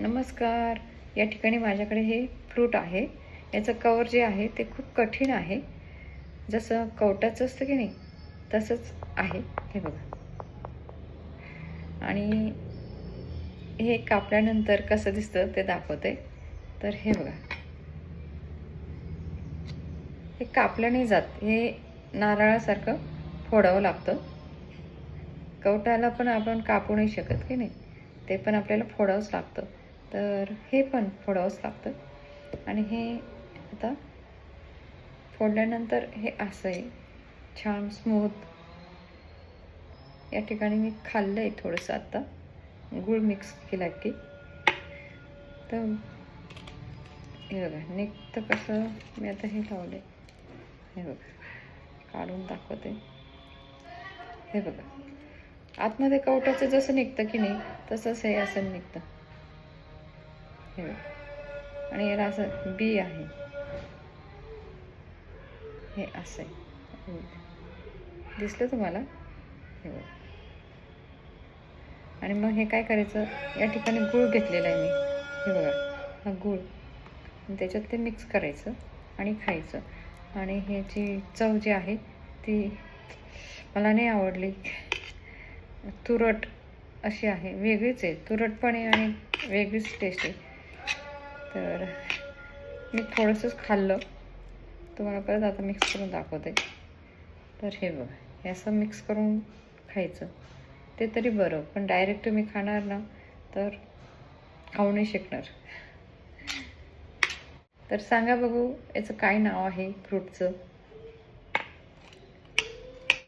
नमस्कार. या ठिकाणी माझ्याकडे हे फ्रूट आहे. याचं कवर जे आहे ते खूप कठीण आहे. जसं कवटाचं असतं की नाही तसंच आहे. हे बघा. आणि हे कापल्यानंतर कसं दिसतं ते दाखवते. तर हे बघा. हे कापल्याने जात हे नारळासारखं फोडावं लागतं. कवटाला पण आपण कापू नाही शकत की नाही. ते पण आपल्याला फोडावंच लागतं. तर हे पण फोडावंच लागतं. आणि हे आता फोडल्यानंतर हे असं आहे. छान स्मूथ या ठिकाणी मी खाल्लं आहे थोडंसं आत्ता गूळ मिक्स केला की. तर हे बघा निघतं कसं? मी आता हे लावलं आहे हे बघा काढून दाखवते. हे बघा. आतमध्ये कवटाचं जसं निघतं की नाही तसंच हे असं निघतं. हे. आणि याला असं बी आहे. हे असं आहे. हो. दिसलं तुम्हाला? हे. आणि मग हे काय करायचं? या ठिकाणी गूळ घेतलेला आहे मी. हे बघा. हा गूळ. त्याच्यात ते मिक्स करायचं आणि खायचं. आणि ह्याची चव जी आहे ती मला नाही आवडली. तुरट अशी आहे. वेगळीच आहे. तुरटपणे आणि वेगळीच टेस्ट आहे. तर मी थोडंसंच खाल्लं. तुम्हाला परत आता मिक्स करून दाखवते. तर हे बघा हे असं मिक्स करून खायचं. ते तरी बरं पण डायरेक्ट तुम्ही खाणार ना तर खाऊ नाही शकणार. तर सांगा बघू याचं काय नाव आहे फ्रूटचं